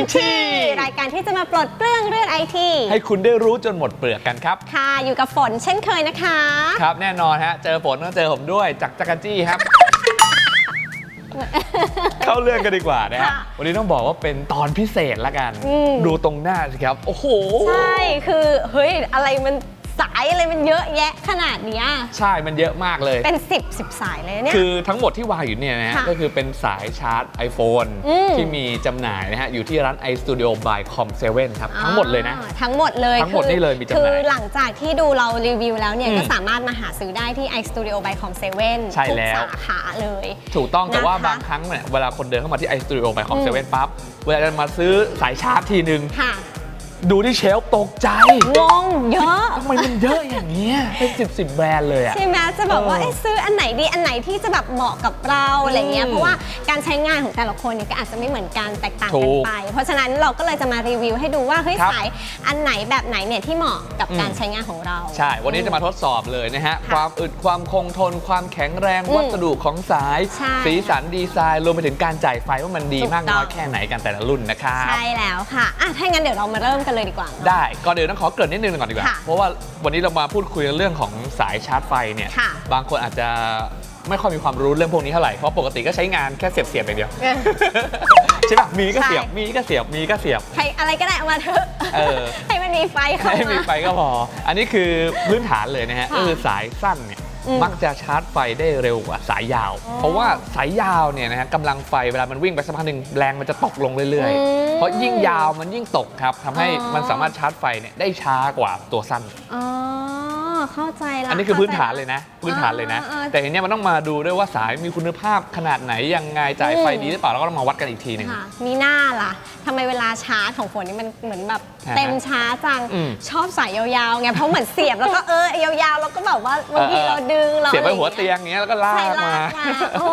IT รายการที่จะมาปลดเปลื้องเรื่องไอทีให้คุณได้รู้จนหมดเปลือกกันครับ ค่ะ อยู่กับฝนเช่นเคยนะคะ ครับแน่นอนฮะ เจอฝนต้องเจอผมด้วยจากจักรจี้ครับ เข้าเรื่องกันดีกว่านะฮะค่ะวันนี้ต้องบอกว่าเป็นตอนพิเศษละกันอืมดูตรงหน้าสิครับ โอ้โห ใช่ คือ เฮ้ย อะไรมัน สายอะไรมันเยอะแยะขนาดเนี้ยใช่มันเยอะมากเลย เป็น 10 10 สายเลยเนี่ย คือทั้งหมดที่วางอยู่เนี่ยนะฮะค่ะก็คือเป็นสายชาร์จ iPhone อืม ที่มีจำหน่ายนะฮะ อยู่ที่ร้าน iStudio by Com7 ครับ ทั้งหมดเลยนะอ่าทั้งหมดเลยทั้งหมดคือนี่เลยมีจำหน่ายคือหลังจากที่ดูเรารีวิวแล้วเนี่ย อืมก็สามารถมาหาซื้อได้ที่ iStudio by Com7 ใช่ทุกแล้ว สาขาเลย ถูกต้องแต่ว่านะคะบางครั้งเนี่ยเวลาคนเดินเข้ามาที่ iStudio by อื Com7 มปั๊บเวลาจะมาซื้อสายชาร์จทีนึง ค่ะ ดูที่เชลฟ์ตกใจงงเยอะ ทำไมมันเยอะอย่างเงี้ยเป็นสิบสิบแบรนด์เลยอะ ใช่ไหมจะบอกว่าเออเอ๊ะซื้ออันไหนดีอันไหนที่จะแบบเหมาะกับเราอะไรเงี้ยอืมเพราะว่าการใช้งานของแต่ละคนเนี่ยก็อาจจะไม่เหมือนกันแตกต่างถูกันกไป เพราะฉะนั้นเราก็เลยจะมารีวิวให้ดูว่าเฮ้ยครับสายอันไหนแบบไหนเนี่ยที่เหมาะกับอืม การใช้งานของเรา ใช่ วันนี้จะมาทดสอบเลยนะฮะ ค่ะความอึด ความคงทน ความแข็งแรง อืมวัสดุของสาย ใช่สีสันดีไซน์ รวมไปถึงการจ่ายไฟว่ามันดีถูกมากน้อยต้องแค่ไหนกันแต่ละรุ่นนะครับ ใช่แล้วค่ะอะถ้างั้นเดี๋ยวเรามาเริ่มกันเลยดีกว่าได้ก่อนอื่นต้องขอเกริ่นนิดนึงก่อนดีกว่า ค่ะเพราะว่าวันนี้เรามาพูดคุยกันเรื่องของสายชาร์จไฟเนี่ยค่ะ บางคนอาจจะไม่ค่อยมีความรู้เรื่องพวกนี้เท่าไหร่เพราะปกติก็ใช้งานแค่เสียบเสียบๆอย่างเดียว เออ ใช่ปะมีก็เสียบใช่ มีก็เสียบมีก็เสียบ ใครอะไรก็ได้เอามาเถอะเออ ให้มันมีไฟเข้าให้มีมา ไฟก็พอ อันนี้คือพื้นฐานเลยนะฮะค่ะ ก็คือสายสั้นเนี่ยอื มมักจะชาร์จไฟได้เร็วกว่าสายยาวอ๋อเพราะว่าสายยาวเนี่ยนะฮะกำลังไฟเวลามันวิ่งไปสักพักหนึ่งแรงมันจะตกลงเรื่อยอืมๆเพราะยิ่งยาวมันยิ่งตกครับทำให้อ๋อมันสามารถชาร์จไฟเนี่ยได้ช้ากว่าตัวสั้น อ๋อ เข้าใจละอันนี้คือพื้นฐานข้ใจเลยนะ พื้นฐานเลยนะอ่าอ่าแต่ทีเนี้ยมันต้องมาดูด้วยว่าสายมีคุณภาพขนาดไหนยังไงจ่ายไฟอืมดีหรือเปล่าเราก็ต้องมาวัดกันอีกทีหนึ่งค่ะมีหน้าล่ะทำไมเวลาชาร์จของฝนนี่มันเหมือนแบบอ่าฮะเต็มช้าจังอืมชอบสายยาวๆไงเพราะเหมือนเสียบแล้วก็เออยาวๆแล้วก็แบบว่าบางทีเออเราดึงเราเสียบไปอะรหัวอางเตีงี้ยงอย่างเงี้ยแล้วก็ลาใช่กลามากมาโอ้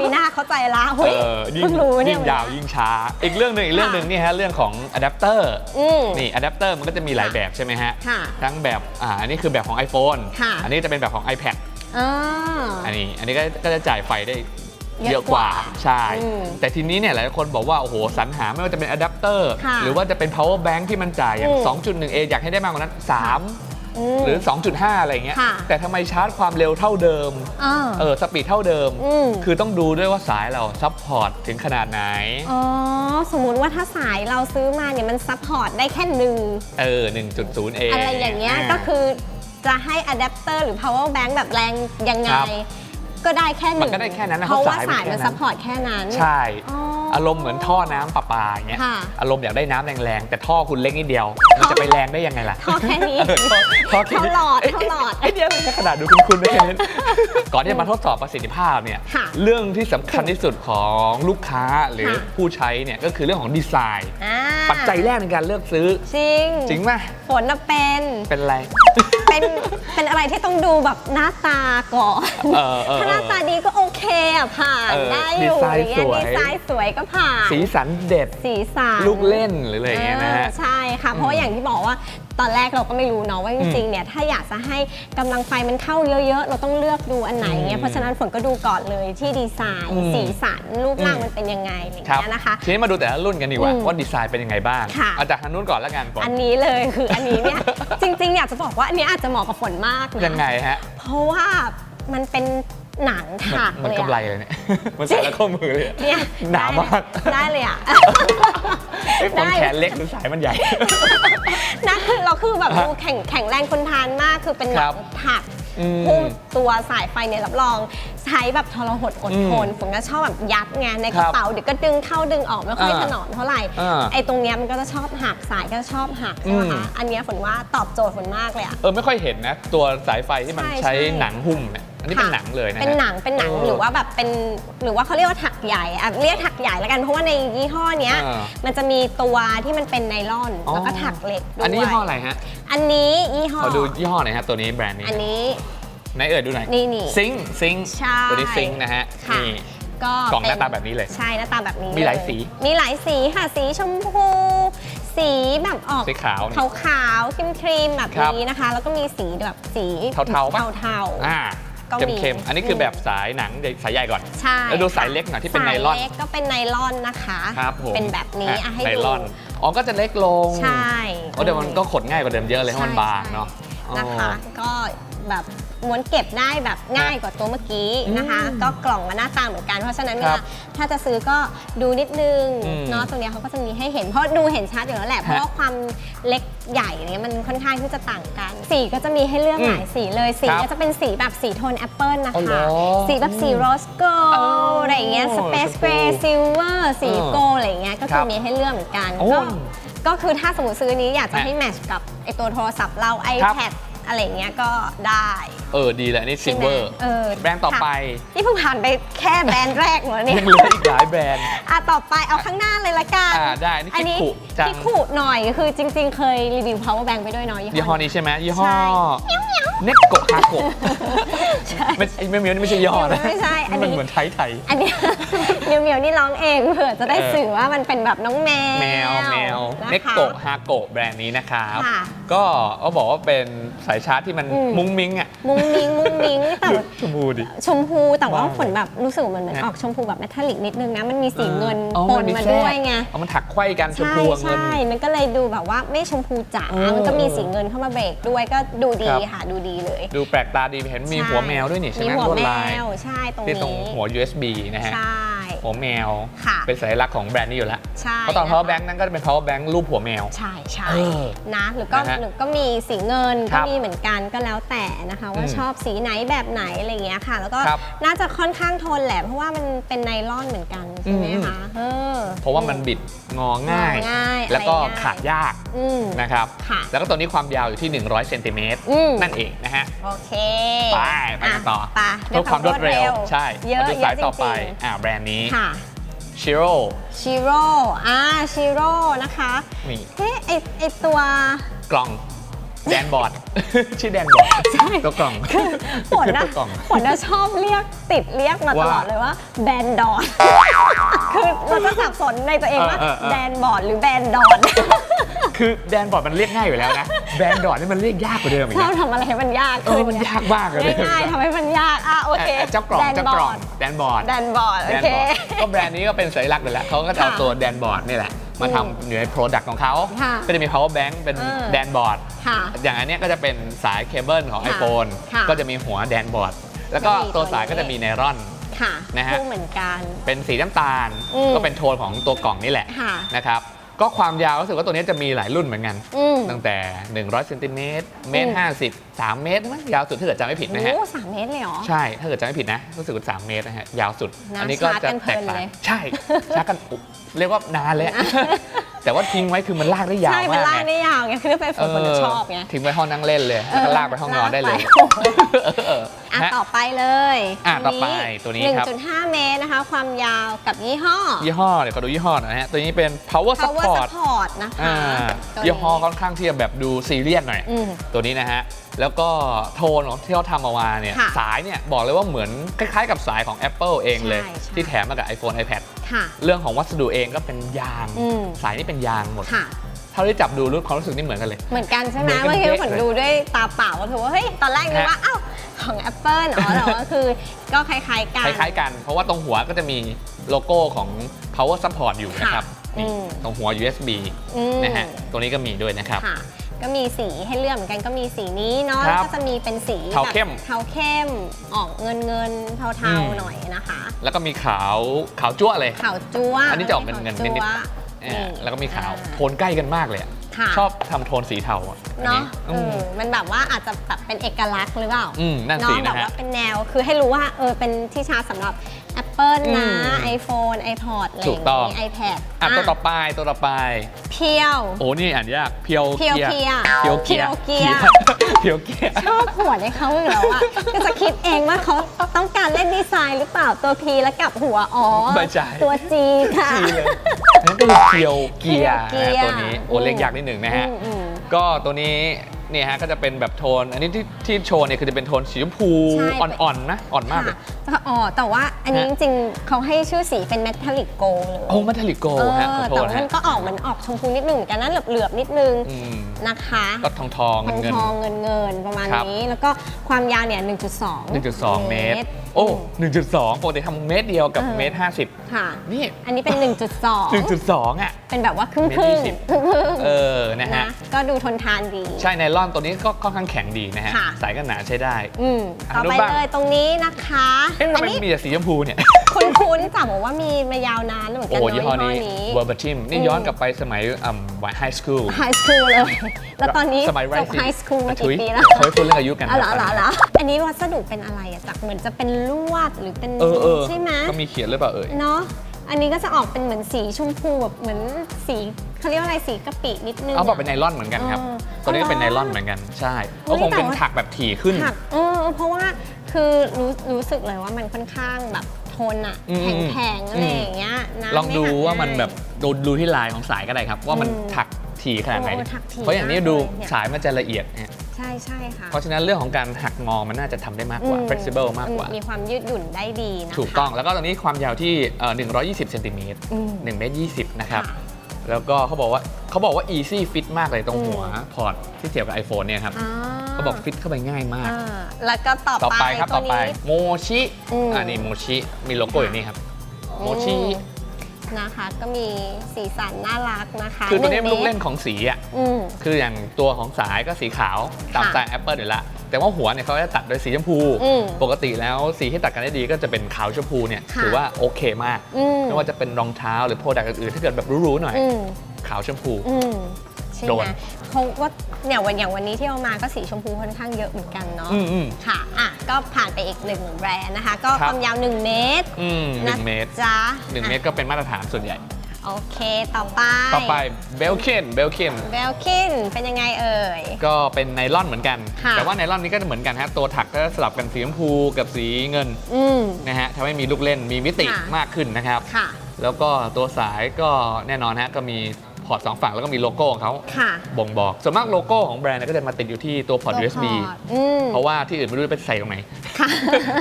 มีหน้าเข้าใจละเฮ้ยเออยิ่งเพิ่งรู้เนี่ยยิ่งยาวยิ่งช้า อีกเรื่องหนึ่งอีกเรื่องหนึ่งนี่ฮะเรื่องของอะแดปเตอร์อืมนี่อะแดปเตอร์มันก็จะมีหลายแบบใช่ไหมฮะค่ะทั้งแบบอ่าอันนี้คือแบบของ iPhone ค่ะ อันนี้จะเป็นแบบของ iPad อ่า อันนี้อันนี้ก็ก็จะจ่ายไฟได้เยอะเยอะกว่ากว่าใช่ อืมแต่ทีนี้เนี่ยหลายคนบอกว่า โอ้โหสรรหาไม่ว่าจะเป็นอะแดปเตอร์ค่ะหรือว่าจะเป็น power bank ที่มันจ่ายอย่าง อืม 2.1A อยากให้ได้มากกว่านั้น3มหรือ 2.5 อะไรอย่างเงี้ยค่ะ แต่ทำไมชาร์จความเร็วเท่าเดิมอ่าเออสปีดเท่าเดิมอืมคือต้องดูด้วยว่าสายเราซัพพอร์ตถึงขนาดไหนอ๋อ สมมุติว่าถ้าสายเราซื้อมาเนี่ยมันซัพพอร์ตได้แค่หนึ่งเออ 1.0A อะไรอย่างเงี้ยก็คือ จะให้อะแดปเตอร์หรือ power bank แบบแรงยังไง ครับก็ได้แค่หนึ่งมันก็ได้แค่นั้นนะเพราะว่าเพราะสาสายยมันมันแค่นั้น ซัพพอร์ตแค่นั้น ใช่ อ๋ออารมณ์เหมือนท่อน้ำประปาอย่างเงี้ยค่ะ อารมณ์อยากได้น้ำแรงๆ แต่ท่อคุณเล็กนิดเดียว มันจะไปแรงได้ยังไงล่ะ ท่อแค่นี้ เออท่อท่อแค่นี้เท่าหลอดเท่าหลอด ไอ้เดียวขนาดดูคุณๆได้แค่นี้ ก่อนที่จะมาทดสอบประสิทธิภาพเนี่ย ค่ะเรื่องที่สำคัญที่สุดของลูกค้าหรือค่ะ ผู้ใช้เนี่ยก็คือเรื่องของดีไซน์ อ่าปัจจัยแรกในการเลือกซื้อ จริงจริงไหมฝนน่ะเป็น เป็นอะไร เป็นเป็นอะไรที่ต้องดูแบบหน้าตาก่อนเออเออถ้าหน้าตาดีก็โอเคอะผ่านเออได้อยู่ดีไซน์อย่างเงี้ยสวย ดีไซน์สวยก็ผ่านสีสันเด็ด สีสัน ลูกเล่นหรืออะไรอย่างเงี้ยนะฮะเออใช่ค่ะ เพราะว่าอย่างที่บอกว่า ตอนแรกเราก็ไม่รู้เนาะว่าจอืริงมๆเนี่ยถ้าอยากจะให้กำลังไฟมันเข้าเยอะๆ เราต้องเลือกดูอันไหนอืเงี้มยเพราะฉะนั้นฝนก็ดูก่อนเลยที่ดีไซน์อืมสีสันรูปร่างอืมมันเป็นยังไงอย่างครับเงี้ยนะคะ ทีนี้มาดูแต่ละรุ่นกันดีกว่าอืมว่าดีไซน์เป็นยังไงบ้างค่ะ เอาจากทางนู้นก่อนแล้วกันก่อนอันนี้เลยคืออันนี้เนี่ย จริงๆ อยากจะบอกว่าอันนี้อาจจะเหมาะกับฝนมากนะยังไงฮะเพราะว่ามันเป็นหนังมันถักมันเลยกำไรอะเลยเนี่ยมันใส่แล้วข้อมือเลยอะ เนี่ยหนามาก ได้เลยอะ ไอ้ผมได้ แขนเล็กหรือสายมันใหญ่ นะคือเราคือแบบฮะดูแข็งแข็งแรงคนทานมาก คือเป็นหคนัรังบถักอืมพุ่มตัวสายไฟเนี่ยรับรอง ใช้แบบทรหดอดทนอืมผมก็ชอบแบบยัดไงในคกรัระบเป๋าเดี๋ยวก็ดึงเข้าดึงออกไม่ค่อยอ่าถนอมเท่าไหร่อ่าไอ้ตรงเนี้ยมันก็จะชอบหักสายก็จะชอบหักใช่ไหมอืคะมอันเนี้ยฝนว่าตอบโจทย์ฝนมากเลยอะเออไม่ค่อยเห็นนะ ตัวสายไฟที่มันใช่ใช้ใช่หนังหุ้มเนี่ยอันนี้เป็นหนังเลยนะฮะเป็นหนัง เป็นหนังเออหรือว่าแบบเป็น หรือว่าเขาเรียกว่าถักใหญ่อะเรียกถักใหญ่แล้วกัน เพราะว่าในยี่ห้อเนี้ยอ่ามันจะมีตัวที่มันเป็นไนล่อนอ๋อแล้วก็ถักเหล็กด้วย อันนี้ยี่ห้ออะไรฮะ อันนี้ยี่ห้อ ขอดูยี่ห้อหน่อยฮะตัวนี้แบรนด์นี้ อันนี้ ไหนเอ่ยดูหน่อยนี่นี่ซิงซิงใช่ ตัวนี้ซิงนะฮะค่ะนี่ก็กล่องหน้าเป็ตาแบบนี้เลย ใช่หน้าตาแบบนี้มีหลายเสี มีหลายสีค่ะ สีชมพู สีแบบออกสีขาวนี่ ขาวขาวครีมครีมๆแบบครับนี้นะคะ แล้วก็มีสีแบบสีเทาๆปะ เทาอ่าๆก็มีเข้มๆอันนี้คือแบบสายหนังสายใหญ่ก่อน ใช่แล้วดูสายเล็กหน่อยที่เป็นไนลอน สายเล็กก็เป็นไนลอนนะคะครับผมเป็นแบบนี้อะให้ไนดูลอนอ๋อก็จะเล็กลงใช่ โอ้เดี๋ยวมันก็ขดง่ายกว่าเดิมเยอะเลยเพราะมันบางเนาะนะคะอ๋อก็แบบ ม้วนเก็บได้แบบง่ายกว่าตัวเมื่อกี้นะคะอืมก็กล่องก็หน้าตาเหมือนกัน เพราะฉะนั้นคเนี่รัยบถ้าจะซื้อก็ดูนิดนึงอืมเนาะตรงเนี้ยเขาก็จะมีให้เห็นเพราะดูเห็นชัดอยู่แล้วแหละ เพราะว่าความเล็กใหญ่เนี่ยมันค่อนข้างที่จะต่างกัน สีก็จะมีให้เลือกอืมหลายสีเลยสีครับก็จะเป็นสีแบบสีโทนแอปเปิลนะอ๋อเหรคะ อสีแบบสีโรสโกอ๋ออะไรอย่างเงี้ยสเปซชมพูเกรย์ซิลเวอร์สีเออโกอะไรอย่างเงี้ยก็คคืรัอบมีให้เลือกเหมือนกัน โอ้ก็ก็คือถ้าสมมติซื้ออนนี้อยากจะฮะให้แมทช์กับไอตัวโทรศัพท์เรา ครับ iPad อะไรอย่างเงี้ยก็ได้ เออดีเลยอันนี่ซิใช่ลไหมเวอร์เออแบรนด์ต่อไปค่ะนี่เพิ่งผ่านไปแค่แบรนด์แรกเหรอเนี่ยยังเหลืออีกหลายแบรนด์อะต่อไปเอาข้างหน้าเลยละกันอ่าได้นี่อันนี้คิคุจังคิคุหน่อยคือจริง ๆ เคยรีวิว power bank ไปด้วยเนาะยี่ห้อนี้ใช่ไหมยี่ห้อใช่เน็กโกฮาโกใช่ไม่ไอ้ไม่มีไม่ใช่ยี่ห้อนะไม่ใช่อันนี้มันเหมือนไทยไทยอันเนี้ยเมียวเมียวๆนี่ร้องเองเผื่อจะได้เออสื่อว่ามันเป็นแบบน้องแมวแมวแมวนะคะเน็กโกฮาโกแบรนด์นี้นะครับค่ะก็เขาบอกว่าเป็นสายชาร์จที่มันอืมมุ้งมิ้งอะมุ้งมิ้งมุ้งมิ้งแต่ดูชมพูดิ ชมพูแต่ว่าว้าวฝนแบบรู้สึกว่ามันเหมือนฮะออกชมพูแบบเมทัลลิกนิดนึงนะ มันมีสีเงินอ๋อปนนมาแทรกด้วยไง เอามันถักไขว้กันชมใช่พูกับเงิน ใช่ มันก็เลยดูแบบว่าไม่ชมพูจ๋า เออมันก็มีสีเงินเข้ามาเบรกด้วยก็ดูดีครับ ค่ะดูดีเลยดูแปลกตาดีเห็นมีใช่หัวแมวด้วยนี่ใช่ไหมมีหัวลวดแมลายว ใช่ตรงที่ตรงนี้ หัว USB นะฮะ ใช่ หัวแมว ค่ะ เป็นสัญลักษณ์ของแบรนด์นี้อยู่แล้วใช่เพราะตอนนะคะ power bank นั้นก็จะเป็น power bank รูปหัวแมว ใช่ใช่เออนะหรือก็นะฮะหรือก็มีสีเงินครัก็บมีเหมือนกันก็แล้วแต่นะคะ ว่าอืมชอบสีไหนแบบไหนอะไรอย่างเงี้ยค่ะ แล้วก็ครับน่าจะค่อนข้างทนแหละเพราะว่ามันเป็นไนลอนเหมือนกันใช่ไหมอืม คะเออ เพราะว่ามันบิดงอง่าย งอง่ายแล้วก็อะไรง่าย ขาดยากอืมนะครับ ค่ะ แล้วก็ตัวนี้ความยาวอยู่ที่ 100เซนติเมตรอืมนั่นเองนะฮะ โอเคไปไปกันต่อไปเพื่อความรวดเร็ว ใช่เยอะมาดูเยสาอะยจต่อไปริงอ่าแบรนด์นี้ๆค่ะชิโร่ ชิโร่อ่าชิโร่นะคะนี่ เฮ้ไอไอตัว กล่อง แดนบอร์ด ชื่อแดนบอร์ดตัวกล่องฝนนะตัวกล่อง ฝนนะชอบเรียกติดเรียกมาตลอดว่าเลยว่าแบนดอนคือเราจะสับสนในตัวเองว่าเออเออเออแดนบอร์ดหรือแบนดอน คือแดนบอร์ดมันเรียกง่ายอยู่แล้วนะ แบรนด์ดอร์ดนี่มันเรียกยากกว่าเดิมอีกชอบนะทำอะไรให้มันยากเอขึ้อนมันยากมากเลยง่ายๆทำให้มันยาก อะโอเคเจ้ากล่องแดนเจ้าบกล่อองร์ดแดนบอร์ด แดนบอร์ดโอแดนเค บอร์ดก็แบรนด์นี้ก็เป็นสัญลักษณ์อยู่แล้วเขาก็จะเอาค่ะตัวแดนบอร์ดนี่แหละ มาทำอยู่ในโปรดักต์ของเขา ค่ะก็จะมี power bank เป็นเออ แดนบอร์ด ค่ะ อย่างอันเนี้ยก็จะเป็นสายเคเบิลของ ค่ะ iPhone ค่ะก็จะมีหัวแดนบอร์ด แล้วก็ก็มีตัวสายตัวนี้ก็จะมีไนรอน ค่ะนะฮะ คู่เหมือนกัน เป็นสีน้ำตาล อืมก็เป็นโทนของตัวกล่องนี่แหละค่ะ นะครับ ก็ความยาวรู้สึกว่าตัวนี้จะมีหลายรุ่นเหมือนกัน อืมตั้งแต่ 100เซนติเมตรเมตรห้าสิบสามเมตรมั้งยาวสุดถ้าเกิดจำไม่ผิดนะฮะ โอ้สามเมตรเลยเหรอ ใช่ ถ้าเกิดจำไม่ผิดนะ รู้สึกว่า3เมตรนะฮะ ยาวสุด นะอันี้ก็ชาร์จจะกันเพลิแตนกต่างเลย ใช่ชาร์จกันอุ๊ยเรียกว่านานเลยอะ แต่ว่าทิ้งไว้คือมันลากได้ยาวใช่มันมากลากไงได้ยาวไงคือไปฝนคนจะชอบไงทิ้งไว้ห้องนั่งเล่นเลยแล้วก็ลากไปห้องนอนได้เลยลากไปเอออะฮะต่อไปเลยอะต่อไปตัวนี้ครับ1.5 เมตรนะคะ ความยาวกับยี่ห้อ ยี่ห้อเดี๋ยวขอดูยี่ห้อหน่อยนะฮะตัวนี้เป็น power Power support Support นะคะอ่าตัวนี้ยี่ห้อค่อนข้างที่จะแบบดูซีเรียสหน่อยอืมตัวนี้นะฮะ แล้วก็โทนของที่เขาทำออกมาเนี่ยค่ะสายเนี่ยบอกเลยว่าเหมือนคล้ายๆ กับสายของ Apple เองเลย ใช่ใช่ ที่แถมมากับ iPhone iPad ค่ะ เรื่องของวัสดุเองก็เป็นยาง อืม สายนี่เป็นยางหมด ค่ะ เท่าที่จับดูรู้ความรู้สึกนี่เหมือนกันเลย เหมือนกันใช่ไหมเหมืเมื่อนอกันกี้เป๊ะฝนดูด้วยตาเปล่าก็ถือว่าเฮ้ยตอนแรกนึกว่าอ้าวของ Apple เนาะแต่ว่าคือก็คล้ายๆกัน คล้ายๆกัน เพราะว่าตรงหัวก็จะมีโลโก้ของ power support อยู่นะครับค่ะนี่อืม ตรงหัว USB อืมนะฮะตัวนี้ก็มีด้วยนะครับ ค่ะ ก็มีสีให้เลือกเหมือนกันก็มีสีนี้เนาะครัแล้วบก็จะมีเป็นสีเทาเข้ม แบบเทาเข้ม ออกเงินเงินๆอืเทามๆหน่อยนะคะแล้วก็มีขาวขาวจั่วเลย ขาวจั๊วอันนี้จะออกเงินๆขาวจั๊วนิดอ่าแล้วก็มีขาวอ่โทนใกล้กันมากเลยอะค่ะ ชอบทำโทนสีเทาอะอันเนาะนี้เออืมอมันแบบว่าอาจจะแบบเป็นเอกลักษณ์หรือเปล่า อืมนั่นเนาะสิแบนะบฮะ ว่าเป็นแนวคือให้รู้ว่าเออเป็นที่ชาร์จสำหรับ Apple นะอืม iPhone iPod อะไรอถูย่ากงต้อง นี้ iPad อะตัวต่อไปตัวต่อไป เพียว โอ้นี่อ่านยากเพียวเพียวเกียร์เพียวเกียร์เพียวเกียร์ เพียวเกียร์ ชอบหัวในเขาอีกแล้วอะก็จะคิดเองว่าเขาต้องการเล่นดีไซน์หรือเปล่าตัว P แล้วกับหัวอ๋อไม่ใช่ ตัว G ค่ะจีเลยนั่นก็คือเพียวเกียร์เพียวเกียร์นะตัวนี้โอ้เล็กยากนิดหนึ่งนะฮะ อืมอืม ก็ตัวนี้ เนี่ยฮะก็จะเป็นแบบโทน อันนี้ที่ที่โชว์เนี่ยคือจะเป็นโทนสีชมพูใช่ อ่อนๆนะอ่อนมากเลยค่ะอ๋อแต่ว่าอันนี้จฮะริงๆเขาให้ชื่อสีเป็นเมทัลลิกโกเลย โอ้มัทลิโกเอฮะขออโทแต่ษว่ามัฮะนก็ออกเหมือนออกชมพูนิดนึงเหมือนกันนะเหลือบๆนิดนึงอืมนะคะก็ทองทองๆทองเงิน ทองเงินเงินๆประมาณครับนี้ แล้วก็ความยาวเนี่ย 1.2 1.2 เมตร โอ้1.2ปกติทำเมตรเดียวกับเออเมตรห้าสิบค่ะ นี่ อันนี้เป็น1.2 1.2อะ เป็นแบบว่าครึ่งเมคตรรึ่ยี่งสิบ ครึ่งครึ่งเออ นะฮะก็ดูทนทานดี ใช่ไนลอนตัวนี้ก็ค่อนข้างแข็งดีนะฮะ ค่ะ สายกันหนาใช้ได้ อืมอะต่อดูไปบ้าง เลยตรงนี้นะคะเอ๊ะ ทำอัไมนี้มีแต่สีชมพูเนี่ย คุ้นๆแต่บอกว่ามีมายาวนานแล้วเหมือนกันโอ้เนาะยี่ห้อนี้นี้ เวอร์บทิมนี่อืมย้อนกลับไปสมัยอ่าไฮสคูล ไฮสคูลเลย แล้วตอนนี้สมัยจบ Rising ไฮสคูลมาถุกี่ยปีแล้วเขาให้พูดเรื่องอายุกันอ๋อเหรอนะเหรอเหรออันนี้วัสดุเป็นอะไรอะจากเหมือนจะเป็นลวดหรือเป็นเออเออใช่ไหมก็มีเขียนหรือเปล่าเอ่ย เนาะ อันนี้ก็จะออกเป็นเหมือนสีชมพูแบบเหมือนสีเขาเรียกว่าอะไรสีกะปินิดนึง เอาบอกะเป็นไนลอนเหมือนกันครับ เออตัวนี้ก็เป็นอ๋ไนอลอนเหมือนกัน ใช่เฮ้ก็ยคงเป็นแต่ว่าถักแบบถี่ขึ้น ถักเออเพราะว่า คือรู้รู้สึกเลยว่ามันค่อนข้างแบบทนอะอืม แข็งๆอะไรอย่างเงี้ยนะลองดูไหักว่ามันง่ย แบบดูดูที่ลายของสายก็ได้ครับ ว่ามันอืมถักถี่ขนาดไหน โอ้ถักถี่เพราะอย่างนี้มากดูเลยเนี่ย สายมันจะละเอียดเนี่ยใช่ใช่ค่ะเพราะฉะนั้นเรื่องของการหักงอมันน่าจะทำได้มากกว่า อืม flexible มากกว่า มีความยืดหยุ่นได้ดีนะคะถูกต้องแล้วก็ตอนนี้ความยาวที่เอ่อ120เซนติเมตรอืม 1เมตร20 นะครับค่ะแล้วก็เขาบอกว่าเขาบอกว่า easy fit มากเลยตรงอืม หัวพอร์ตที่เทียบกับ iPhone เนี่ยครับ อ่า เขาบอกฟิตเข้าไปง่ายมาก อ่าแล้วก็ต่อต่อไปครับตัต่วอไปนี้ โมชิอืมอ่านี่โมชิมีโลโก้อยู่นี่ครับ โมชิอืมนะคะ ก็มีสีสันน่ารักนะคะคือตัวนี้หเป็นงลูกเล่นมตรของสีอะอืม คืออย่างตัวของสายก็สีขาวตามค่ะสไตล์ Apple อยู่แล้วแต่ว่าหัวเนี่ยเขาจะตัดโดยสีชมพู อืมปกติแล้วสีที่ตัดกันได้ดีก็จะเป็นขาวชมพูเนี่ยค่ะ ถือว่าโอเคมาก อืมไม่ว่าจะเป็นรองเท้าหรือโปรดักต์อื่นๆถ้าเกิดแบบหรู้ๆหน่อย อืมขาวชมพู อืมใช่โดไหมนเขาก็เนี่ยวันอย่างวันนี้ที่เอามาก็สีชมพูค่อนข้างเยอะเหมือนกันเนาะอืมอืม ค่ะอะก็ผ่านไปอีกหนึ่งแบรนด์นะคะ ก็ครับความยาว 1 เมตรอืมหนึ่งนะเมตรจ๊ะหนึ่งอะเมตรก็เป็นมาตรฐานส่วนใหญ่ โอเคต่อไปต่อไปเบลเคนเบลเคนเบลคินเป็นยังไงเอ่ย ก็เป็นไนลอนเหมือนกัน ค่ะ แต่ว่าไนลอนนี้ก็จะเหมือนกันฮะตัวถักก็สลับกันสีชมพูกับสีเงินอืม นะฮะทำให้มีลูกเล่นมีมิติค่ะ มากขึ้นนะครับ ค่ะ แล้วก็ตัวสายก็แน่นอนฮะก็มี พอร์ตสองฝั่งแล้วก็มีโลโก้ของเขาค่ะ บ่งบอกส่วนมากโลโก้ของแบรนด์เนี่ยก็จะมาติดอยู่ที่ตัวพอร์ต ตัว USB พอร์ตอืม เพราะว่าที่อื่นไม่รู้จะไปใส่ตรงไหน ค่ะ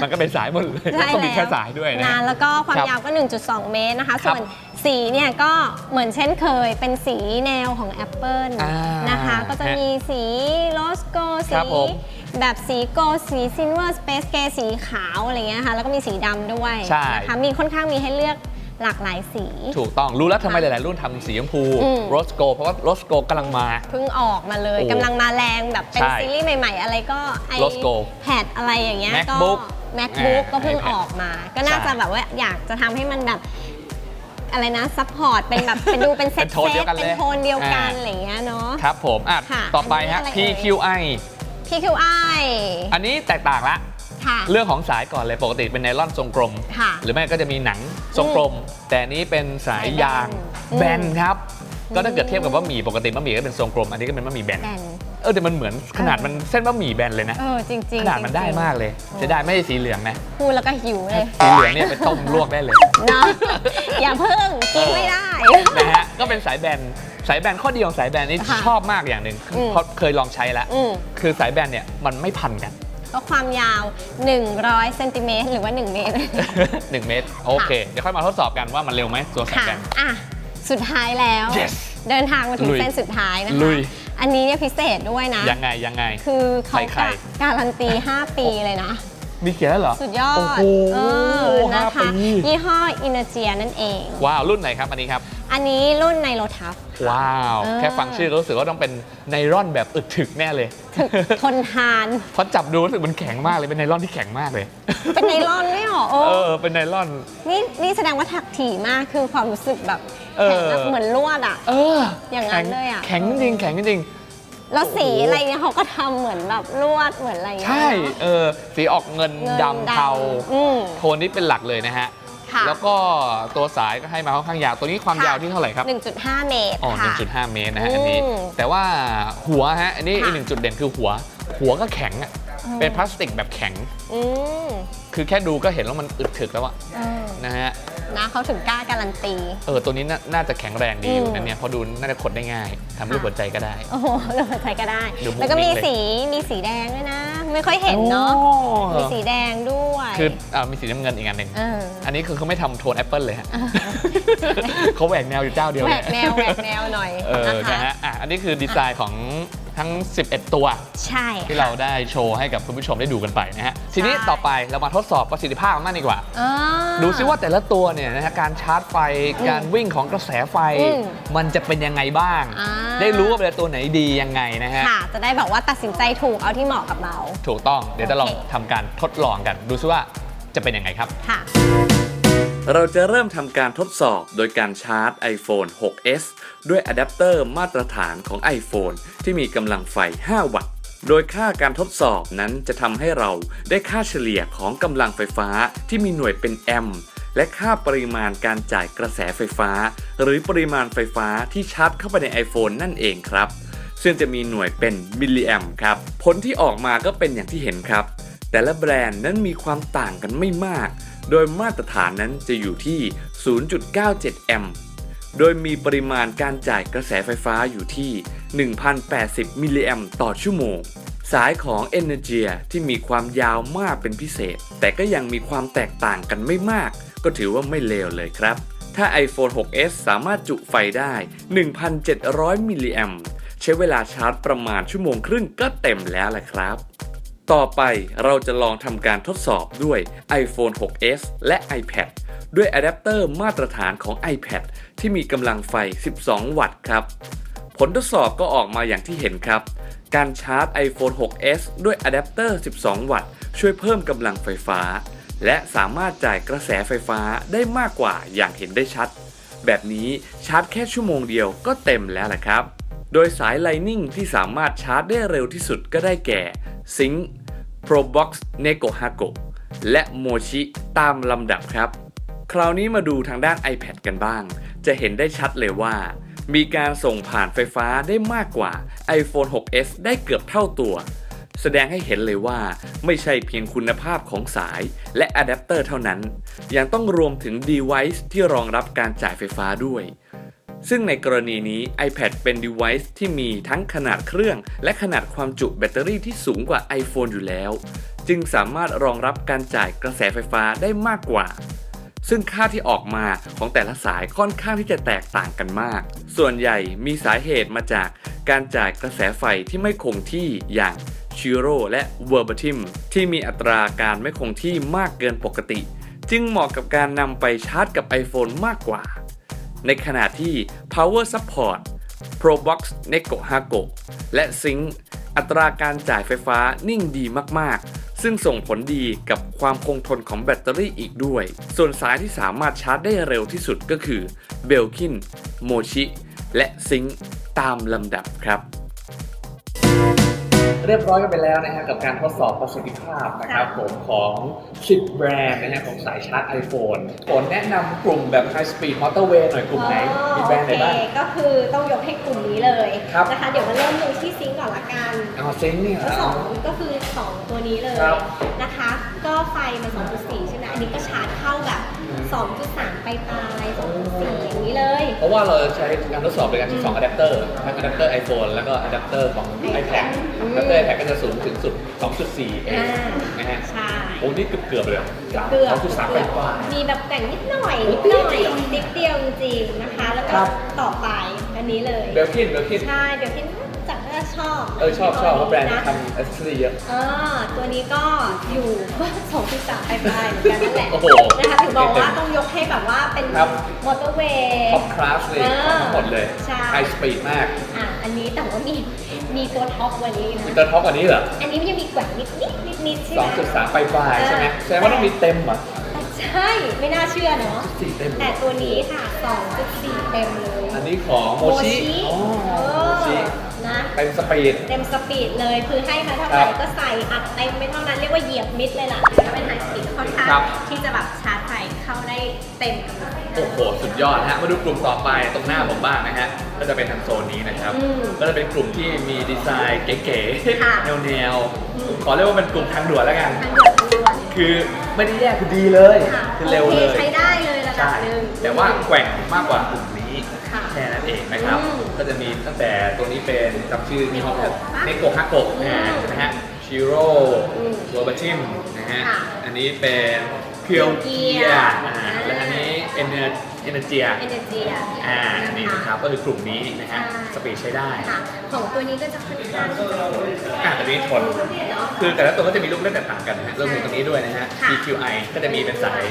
มันก็เป็นสายหมดเลยใช่แล้วก็มีแค่แล้วสายด้วยนะนะฮะแล้วก็ความครับยาวก็ 1.2 เมตรนะคะ ครับส่วนสีเนี่ยก็เหมือนเช่นเคยเป็นสีแนวของ Apple อ่านนะคะ ก็จะมีสีโรสโกคสีรับผม แบบสีโกสีซิลเวอร์สเปซเกสีขาวอะไรเงี้ยค่ะแล้วก็มีสีดำด้วยใช่นะคะมีค่อนข้างมีให้เลือก หลากหลายสี ถูกต้องรู้แล้วทำไมหลาย ๆ รุ่นทำสีชมพูอืม โรสโกเพราะว่าโรสโกกำลังมา เพิ่งออกมาเลยโอ้กำลังมาแรงแบบเป็นใช่ซีรีส์ใหม่ ๆ อะไรก็ไอ Roscoe แพดอะไรอย่างเงี้ยก็ MacBook MacBook อ่าก็เพิ่ง iPad ออกมา ก็น่าใช่จะแบบว่าอยากจะทำให้มันแบบอะไรนะซัพพอร์ตเป็นแบบเป็นดูเป็นเซ็เป็ตนโทนเดียวกันเลยเป็นโทนเดียวกันอ่า อะไรอย่างเงี้ยเนาะ ครับผมอะค่ะต่อไปฮะ อันนี้อะไรเอ่ย PQI PQI อันนี้แตกต่างละ ค่ะ เรื่องของสายก่อนเลยปกติเป็นไนลอนทรงกลม ค่ะ หรือไม่ก็จะมีหนัง ทรงกลม แต่อันนี้เป็นสายยางอืมแบนครับ ก็ถ้าเกิดเทียบกับบะหมี่ปกติบะหมี่ก็เป็นทรงกลม อันนี้ก็เป็นบะหมี่แบนแบนเออแต่มันเหมือนขนาดมันเส้นบะหมี่แบนเลยนะเออจริงๆขนาดมันได้จริงๆมากเลยเสียดายไม่ใช่สีเหลืองนะพูดแล้วก็หิวเลยสีเหลืองเนี่ยไปต้มลวกได้เลยเนาะอย่าเพิ่งกินไม่ได้นะฮะก็เป็นสายแบนสายแบนข้อดีของสายแบนนี่ค่ะชอบมากอย่างหนึ่งอืมเพราะเคยลองใช้แล้วอืมคือสายแบนเนี่ยมันไม่พันกัน ก็ความยาว 100เซนติเมตรหรือว่า 1 เมตร 1 เมตร โอเค เดี๋ยวค่อยมาทดสอบกันว่ามันเร็วไหมตัวสายค่ะแบนอะ สุดท้ายแล้ว Yes เดินทางมาถึงลุยเส้นสุดท้ายนะคะลุยอันนี้เนี่ยพิเศษด้วยนะ ยังไงยังไง คือเขาใครการันตี 5 ปีเลยนะ มีเขียนแล้วเหรอ สุดยอดโอ้โหเออห้านะคะ ปี ยี่ห้ออินเนเจียนั่นเอง ว้าว รุ่นไหนครับ อันนี้ครับ อันนี้รุ่นในโลทัฟ ว้าว เออ แค่ฟังชื่อก็รู้สึกว่าต้องเป็นไนลอนแบบอึดถึกแน่เลยถึกทนทาน เพราะจับดูรู้สึกมันแข็งมากเลยเป็นไนลอนที่แข็งมากเลย เป็นไนลอนไม่หรอโอ้เออ เป็นไนลอน นี่นี่แสดงว่าถักถี่มากคือความรู้สึกแบบเออแข็งอะเหมือนลวดอะ เอออย่างนั้นเลยอะแข็งจริงแข็งจริง แล้วสีโอ้โหอะไรเนี่ยเขาก็ทำเหมือนแบบลวดเหมือนอะไรอย่างเงี้ย ใช่เออสีออกเงินเงินดำเทาอืม โทนนี้เป็นหลักเลยนะฮะ ค่ะ แล้วก็ตัวสายก็ให้มาค่อนข้างยาวตัวนี้ความค่ะ ยาวที่เท่าไหร่ครับ 1.5 เมตรอ๋อค่ะ 1.5 เมตรนะฮะอันนี้ อืมแต่ว่าหัวฮะ อันนี้ค่ะอีกหนึ่งจุดเด่นคือหัว หัวก็แข็งอะอืมเป็นพลาสติกแบบแข็ง อืมคือแค่ดูก็เห็นแล้วมันอึดถึกแล้วอะเออนะฮะ นะเขาถึงกล้าการันตี เออ ตัวนี้น่าน่าจะแข็งแรงดีอยู่อืมนะเนี่ยเพราะดูน่าจะขดได้ง่ายทำรูปหัวใจก็ได้ โอ้โหเลือกใช้ก็ได้ ดูมุกแล้วก็มีมิกเลย สีมีสีแดงด้วยนะ ไม่ค่อยเห็นเนาะโอ้มีสีแดงด้วยคืออ่ามีสีน้ำเงินอีกอันหนึ่งเอออันนี้คือเขาไม่ทำโทนแอปเปิลเลยฮะอ่าเขาแหวกแนวอยู่เจ้าเดียวแหวเลยกแนวแหวกแนวหน่อยเออนะคะนะฮะอะอันนี้คือดีไซน์ของทั้ง 11 ตัว ใช่ ที่เราได้โชว์ให้กับคุณผู้ชมได้ดูกันไปนะฮะ ทีนี้ใช่ ต่อไปเรามาทดสอบประสิทธิภาพกันมากดีกว่า อ่า ดูซิว่าแต่ละตัวเนี่ยนะฮะการชาร์จไฟอืมการวิ่งของกระแสไฟ อืมมันจะเป็นยังไงบ้าง อ่า ได้รู้ว่าเป็นตัวไหนดียังไงนะฮะ ค่ะ จะได้แบบว่าตัดสินใจถูกเอาที่เหมาะกับเรา ถูกต้องเดี๋ยวจะลองโอเค ทำการทดลองกันดูซิว่าจะเป็นยังไงครับ ค่ะ เราจะเริ่มทำการทดสอบโดยการชาร์จ iPhone 6s ด้วยอะแดปเตอร์มาตรฐานของ iPhone ที่มีกำลังไฟ 5 วัตต์ โดยค่าการทดสอบนั้นจะทำให้เราได้ค่าเฉลี่ยของกำลังไฟฟ้าที่มีหน่วยเป็นแอมป์ และค่าปริมาณการจ่ายกระแสไฟฟ้า หรือปริมาณไฟฟ้าที่ชาร์จเข้าไปใน iPhone นั่นเองครับ ซึ่งจะมีหน่วยเป็นมิลลิแอมครับ ผลที่ออกมาก็เป็นอย่างที่เห็นครับ แต่ละแบรนด์นั้นมีความต่างกันไม่มาก โดยมาตรฐานนั้นจะอยู่ที่ 0.97 แอมป์โดยมีปริมาณการจ่ายกระแสไฟฟ้าอยู่ที่ 1,080 มิลลิแอมป์ต่อชั่วโมง สายของ Energia ที่มีความยาวมากเป็นพิเศษ แต่ก็ยังมีความแตกต่างกันไม่มาก ก็ถือว่าไม่เลวเลยครับ ถ้า iPhone 6s สามารถจุไฟได้ 1,700 มิลลิแอมป์ใช้เวลาชาร์จประมาณชั่วโมงครึ่งก็เต็มแล้วแหละครับ ต่อไปเราจะลองทำการทดสอบด้วย iPhone 6s และ iPad ด้วยอะแดปเตอร์มาตรฐานของ iPad ที่มีกำลังไฟ 12 วัตต์ครับ ผลทดสอบก็ออกมาอย่างที่เห็นครับ การชาร์จ iPhone 6s ด้วยอะแดปเตอร์ 12 วัตต์ ช่วยเพิ่มกำลังไฟฟ้า และสามารถจ่ายกระแสไฟฟ้าได้มากกว่าอย่างเห็นได้ชัด แบบนี้ชาร์จแค่ชั่วโมงเดียวก็เต็มแล้วแหละครับ โดยสาย Lightning ที่สามารถชาร์จได้เร็วที่สุดก็ได้แก่ Sync Probox n e g o h a g o และ Mochi ตามลำดับครับ คราวนี้มาดูทางด้าน iPad กันบ้าง จะเห็นได้ชัดเลยว่า มีการส่งผ่านไฟฟ้าได้มากกว่า iPhone 6s ได้เกือบเท่าตัว แสดงให้เห็นเลยว่าไม่ใช่เพียงคุณภาพของสายและอะแดปเตอร์เท่านั้น ยังต้องรวมถึง device ที่รองรับการจ่ายไฟฟ้าด้วย ซึ่งในกรณีนี้ iPad เป็น device ที่มีทั้งขนาดเครื่อง และขนาดความจุแบตเตอรี่ที่สูงกว่า iPhone อยู่แล้ว จึงสามารถรองรับการจ่ายกระแสไฟฟ้าได้มากกว่าซึ่งค่าที่ออกมาของแต่ละสายค่อนข้างที่จะแตกต่างกันมาก ส่วนใหญ่มีสาเหตุมาจากการจ่ายกระแสไฟที่ไม่คงที่อย่าง Shiro และ Verbatim ที่มีอัตราการไม่คงที่มากเกินปกติ จึงเหมาะกับการนำไปชาร์จกับ iPhone มากกว่า ในขณะที่ Power Support Probox n e g o h a g o และ Sync อัตราการจ่ายไฟฟ้านิ่งดีมากๆ ซึ่งส่งผลดีกับความคงทนของแบตเตอรี่อีกด้วย ส่วนสายที่สามารถชาร์จได้เร็วที่สุดก็คือ Belkin Mochi และ Sync ตามลำดับครับ เรียบร้อยกันไปแล้วนะฮะกับการทดสอบประสิทธิภาพนะครับผมของ 10 แบรนด์นะฮะของสายชาร์จ iPhone ผลแนะนำกลุ่มแบบ High Speed Motorway หน่อยกลุ่มไหน มีแบรนด์ไหนบ้างโอเคก็คือต้องยกให้กลุ่มนี้เลยครับนะคะ เดี๋ยวมาเริ่มดูที่ซิงก์ก่อนละกันเอาเซ็งเนี่ยก็สองก็คือ 2 ตัวนี้เลยครับนะคะ ก็ไฟมัน2.4 ใช่ไหมอันนี้ก็ชาร์จเข้าแบบ 2.3 ไปปลายๆ2.4อย่างนี้เลย เพราะว่าเราใช้การทดสอบโดยการใช้สองอะแดปเตอร์ทั้งอะแดปเตอร์ iPhone แล้วก็อะแดปเตอร์ของ iPad อืมอะแดปเตอร์ iPad ก็จะสูงถึงสุด 2.4 เองอ่านะฮะใช่โอ้นี่เกือบๆเลยเกือบ2.3ไปกว่า มีแบบแต่งนิดหน่อยนิดหน่อยนิดเดียวจริงๆนะคะ แล้วก็ครับ ต่อไปอันนี้เลยเบลคินเบลคิน ใช่เดี๋ยวพี่จักน่า ชอบเออชอบชอบเพราะแบรนด์นะทำ accessory เยอะ เออตัวนี้ก็อยู่สองจุดสามปลายๆเหมือนกันนั่นแหละโอ้โหนะคะถึงบอกว่าต้องยกให้แบบว่าเป็นครับ มอเตอร์เวย์ท็อปคลาสเลยเออทั้งหมดเลยใช่ไฮสปีดมากอะอันนี้แต่ว่ามีมีตัวท็อปกวันนี้มีนะตัวท็อปกว่านี้เหรออันนี้มันยังมีแกว่งนิดนิดนิดนิดๆใช่ไหม 2.3ไปปลายๆใช่ไหมเออแสดงว่าต้องมีเต็มเหรอะใช่ไม่น่าเชื่อเนาะสี่เต็มแต่ตัวนี้ค่ะ2.4เต็มเลย อันนี้ของโมชิอ๋อเอโมชิอ นะเป็นสปีด เต็มสปีดเลยคือให้มาเท่าไหครัร่บก็ใส่อัดเต็มไม่เท่านั้นเรียกว่าเหยียบมิดเลยล่ะถ้าเป็นไฮสปีดค่อนข้างครับ ที่จะแบบชาร์จไฟเข้าได้เต็มกำลัง โอ้โห สุดยอดนะฮะ มาดูกลุ่มต่อไปตรงหน้าผมบ้างนะฮะ ก็จะเป็นทางโซนนี้นะครับ อืมก็จะเป็นกลุ่มที่มีดีไซน์เก๋ค่ะๆ แนวอืม ๆ ขอเรียกว่าเป็นกลุ่มทางด่วนแล้วกัน ทางด่วนทางด่วนคือไม่ได้แย่คือดีเลย ค่ะคือเร็วโอเลคย ใช้ได้เลยละระดัใช่ บหนึ่งแต่ว่าแกว่งมากกว่ากลุ่มนี้ค่ะ แค่นั้นเองนะครับ อืมก็จะมีตั้งแต่ตัวนี้เป็นจำชื่อมีห้องเนโกฮาโกะอืมนะฮะชิโร่อืมตัวบัชิมนะฮะค่ะอันนี้เป็นเพียวเกีย Gear และอันนี้เอเน เอเนเจียเอเนจีอะอ่านี่นะครับก็คือกลุ่มนี้นะฮะใช่สปีดใช้ได้ค่ะของตัวนี้ก็จะค่อนข้างที่จะอ่าตัวนี้ทนเนาะคือแต่ละตัวก็จะมีลูกเล่นแตกต่างกันนะฮะรวมถึงตรงนี้ด้วยนะฮะค่ะ DQI ก็จะมีเป็นสาย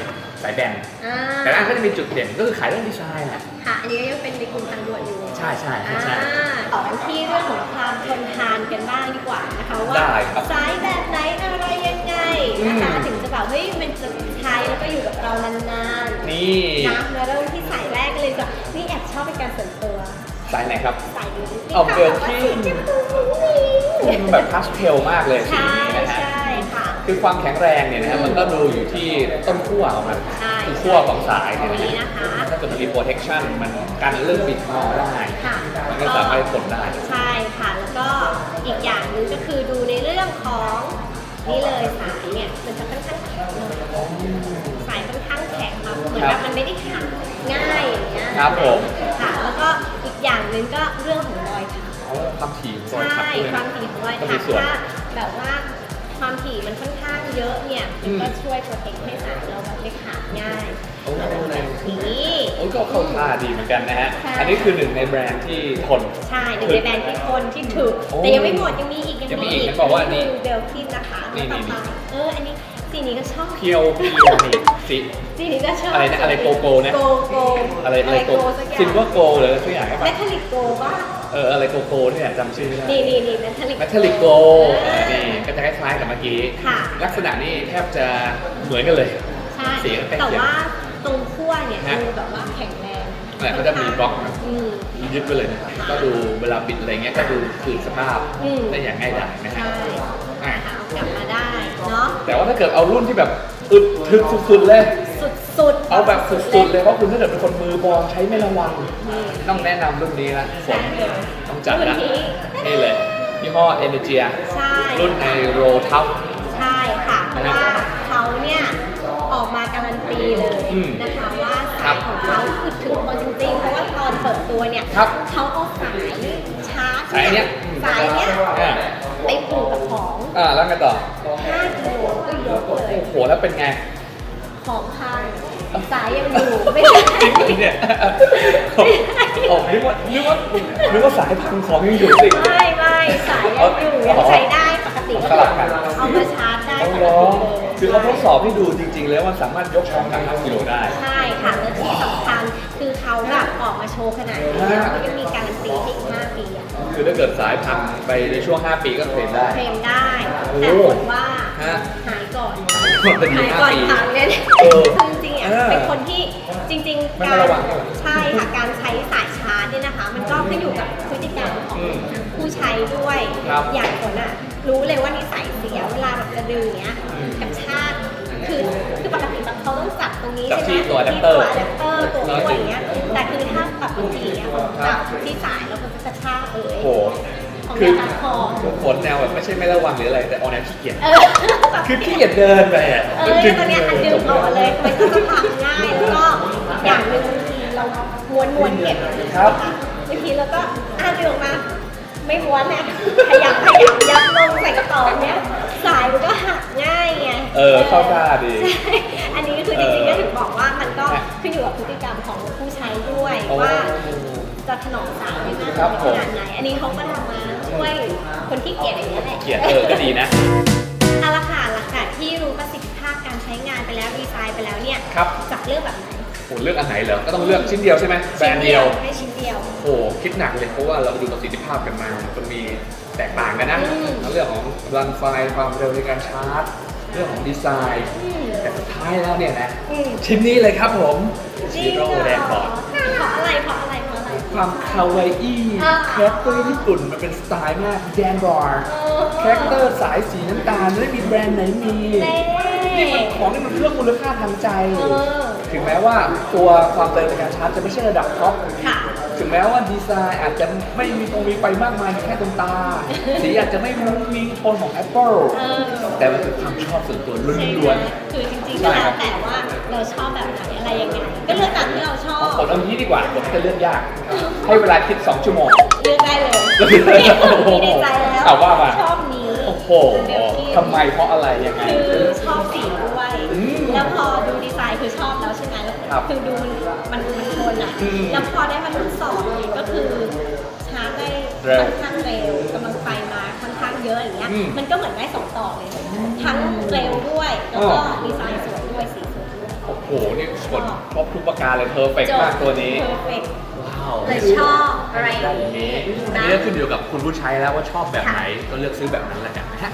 สายแบนอ่าแต่ละอันก็จะมีจุดเด่นก็คือขายเรื่องดีไซน์แหละค่ะอันนี้ก็ยังเป็นในกลุ่มทางด่วนอยู่ใช่ใช่ใช่ใช่อ่าต่อกันที่เรื่องของความทนทานกันบ้างดีกว่านะคะว่าได้ครับสายแบบไหนอะไรยังไงนะคะอืมถึงจะแบบเฮ้ยมันจะใช้แล้วก็อยู่กับเรานานๆนี่นะมาเริ่มที่สายแรกกันเลยจ้ะนี่แอบชอบเป็นการส่วนตัวสายไหนครับ สายนี้เอาเบลค่ะที่แบบว่าสีชมพูมุ้งมิ้งมันแบบพาสเทลมากเลยสีใช่นี้นะฮะใช่ค่ะคือความแข็งแรงเนี่ยนะฮะมันก็ดูอยู่ที่ต้นขั้วของมันใช่คือขั้วของสายเนี่ยตรงนี้นะนะคะฮะถ้าเกิดมันมี protection มันกันเรื่องบิดงอได้ค่ะมันก็สามารถทนได้ใช่ค่ะ แล้วก็อีกอย่างหนึงก็คือดูในเรื่องของนี่เลยสายเนี่ยมันจะค่อนข้างแข็งสายค่อนข้างแข็งครับเหมือนแบบมันไม่ได้ขาดง่ายอย่างเงี้ย ครับผม ค่ะแล้วก็อีกอย่างหนึ่งก็เรื่องของรอยถักเอาความถี่รอยใช่ขัดด้วยควานะมถี่ของรอยก็ถัมีกส่วนถ้าแบบว่าความถี่มันค่อนข้างเยอะเนี่ยมันก็อืมช่วยโปรเทคให้สายเราแบบไม่ขาดง่ายโอ้โหแบบนี้โอ้ยก็เข้าท่าดีเหมือนกันนะฮะ ใช่ อันนี้คือหนึ่งในแบรนด์ที่ทน ใช่หนึ่งในแบรนด์ที่คนที่ถูก โอ้แต่ยังไม่หมดยังมีอีกยังมีอีกเห็นบอกว่าอันนี้เบลคินนะคะนี่ต่อนี่ไปเอออันนี้ สีนี้ก็ชอบเพียวเพียวนี่สิ สีนี้ก็ชอบอะไรนะอะไรโกโก้นะ โกโก้อะไรอะไรโกสักอย่างซินว่าโกหรืออะไรสักอย่างครับแมทลิกโกว่าเอออะไรโกโก้เนี่ยจำชื่อไม่ได้นี่นี่นี่แมทลิก แมทลิโกนี่ก็จะคล้ายๆกับเมื่อกี้ ค่ะ ลักษณะนี่แทบจะเหมือนกันเลย ใช่สีก็ใกล้เคียงแต่ว่าตรงขั้วเนี่ยฮะ ดูแบบว่าแข็งแรงเนี่ยเขาจะมีบล็อกนะอืม ยึดไปเลยนะก็ดูเวลาบิดอะไรเงี้ยก็ดูคืนสภาพอืม ได้อย่างง่ายดายนะฮะใช่อะเอากลับมาได้ เนาะ แต่ว่าถ้าเกิดเอารุ่นที่แบบอึดถึกสุดๆเลย สุดๆเอาแบบสุดๆเลยเพราะคุณถ้าเกิดเป็นคนมือบอลใช้ไม่ระวังนี่ต้องแนะนำรุ่นนี้ละฝนต้องจัดรุ่นละนี้นี่เลยยี่ห้อ Energia ใช่ รุ่นไอโรทัฟใช่ค่ะเพราะว่าเขาเนี่ยออกมาการันตีเลยอืมนะคะว่าครัสาบยของเขาคือถึงคนจริงๆ เพราะว่าตอนเปิดตัวเนี่ยครับเขาเอาสายชาร์จสายเนี้ยสายเนี้ยอ่าไปผูกกับข องอ่าแล้วไงต่อ5กิโลก็ยกเลย โอ้โห แล้วเป็นไง ของพังสายยังอยู่ ไม่ใช่จริงเหรอเนี่ยโอ้นึกว่านึกว่านึกว่าสายพังของยังอยู่สิ ไม่ไม่สายยังอยู่ยังใช้ได้ปกติสลับกัน เอามาชาร์จได้เอาปเหรกอติเลยคือเขาทดสอบให้ดูจริง ๆ แล้วมันสามารถยกของหนัก5กิโลได้ ใช่ค่ะแล้วที่สำคัญคือเขาแบบออกมาโชว์ขนาดนี้แล้วก็ยังมีการันตีให้อีก5ปีอะคือถ้าเกิดสายพังไปในช่วง 5 ปีก็เคลมได้ เคลมได้โอ้ แต่ผลว่าฮะหายก่อนมันดีหายก่อนห้าปีพังเนี่ยเออคือจริงๆอะเออเป็นคนที่จริงไม่ๆการระวังเลยใช่ค่ะการใช้สายชาร์จเนี่ยนะคะ มันก็ขึ้นอยู่กับพฤติกรรมของอืมผู้ใช้ด้วยครับอย่างคนอะรู้เลยว่านิสัยเสียเวลาแบบจะดึงเนี้ยอืมกับชาติคือคือปกติแบบเขาต้องจับตรงนี้จับใช่ไหมที่ตัวที่ adapter ตัวอะแดปเตอร์ ของคือแม่ตัดคอคือผลแนวแบบไม่ใช่ไม่ระวังหรืออะไรแต่ออกแนวขี้เกียจเออคือขี้เกียจเดินไปอะเออเนี่ยตัวเนี้ยอันดึงออกมาเลยมันก็จะพังง่าย แล้วก็อย่างหนึ่งบางทีเราม้วนม้วนเก็บครับ บางทีเราก็อ่าดึงออกมา ไม่ม้วนนะขยับขยับยัดลงใส่กระเป๋าเนี้ยสายมันก็หักง่ายไงเออเข้าท่าดีใช่อันนี้คือจริงๆเออก็ถึงบอกว่ามันก็ฮะขึ้นอยู่กับพฤติกรรมของผู้ใช้ด้วยโอ้ว่า จะถนอมสายได้มากครับน้อยขนาดไหน อันนี้เขาก็ทำมา ช่วยคนที่เกียจอย่างนี้ยแหละเกียจเออก็ดีนะ เอาละค่ะหลังจากที่รู้ประสิทธิภาพการใช้งานไปแล้วดีไซน์ไปแล้วเนี่ยครับจะเลือกแบบไหนโหเลือกอันไหนเหรอ ก็ต้องเลือกชิ้นเดียวใช่ไหมแบรนด์เดียว ให้ชิ้นเดียว โอ้โหคิดหนักเลยเพราะว่าเราดูประสิทธิภาพกันมา มันมีแตกต่างกันนะอืม ทั้งเรื่องของรันไฟความเร็วในการชาร์จ เรื่องของดีไซน์ อืมแต่สุดท้ายแล้วเนี่ยนะ อืมชิ้นนี้เลยครับผมจริชิงโร่เหรอแดงบอร์ดเพราะอะไรเพราะอะไร ความคาวาอี้อ่าแครกเตอร์ญี่ปุ่นมันเป็นสไตล์มากแดนบอร์เออแครกเตอร์สายสีน้ำตาลไม่มีแบรนด์ไหนมีเน่นี่มันของนี่มันเรื่องมูลค่าทางใจเออถึงแม้ว่าตัวความเร็วในการชาร์จจะไม่ใช่ระดับท็อปค่ะถึงแม้ว่าดีไซน์อาจจะไม่มีตรงมีไปมากมายแค่ตรงตา สีอาจจะไม่มุ้งมิ้งโทนของ Apple เออแต่มันคือความชอบส่วนตัวใช่ไหมล้วนคือจ ริงริงๆก็แล้วแต่ว่าเราชอบแบบไหนอะไรยังไงก็เลือกตามที่เราชอบผมเอางี้ดีกว่าผมจะเลือกยาก ให้เวลาคิด 2 ชั่วโมง เลือกได้เลยโอ้โหมีในใจแล้วเอาว่ามา ชอบนี้โอ้โหเบลที่ทำไมเพราะอะไรยังไง คือชอบสีด้วยอืมแล้วพอดูดีไซน์คือชอบแล้วใช่ไหมแล้วครับคือดูมันมันมันทนอะอืมแล้วพอได้มาทดสอบเนี่ยก็คือชาร์จได้เร็วค่อนข้างเร็วกำลังไฟมาค่ อนข้างเยอะอย่างเงี้ยอืมมันก็เหมือนได้สองต่อเลย ทั้งเร็วด้วย แล้วก็ดีไซน์สวยด้วยสีสวยด้วย โอ้โหนี่กดครบทุกประการเลยเพอร์เฟกมากตัวนี้เพอร์เฟกว้าวเลยชอบอะไรอย่างนี้นี้อันนะ นี้ก็ขึ้นอยู่กับคุณผู้ใช้แล้วว่าชอบแบบไหนค่ะก็เลือกซื้อแบบนั้นแหละกันนะฮะ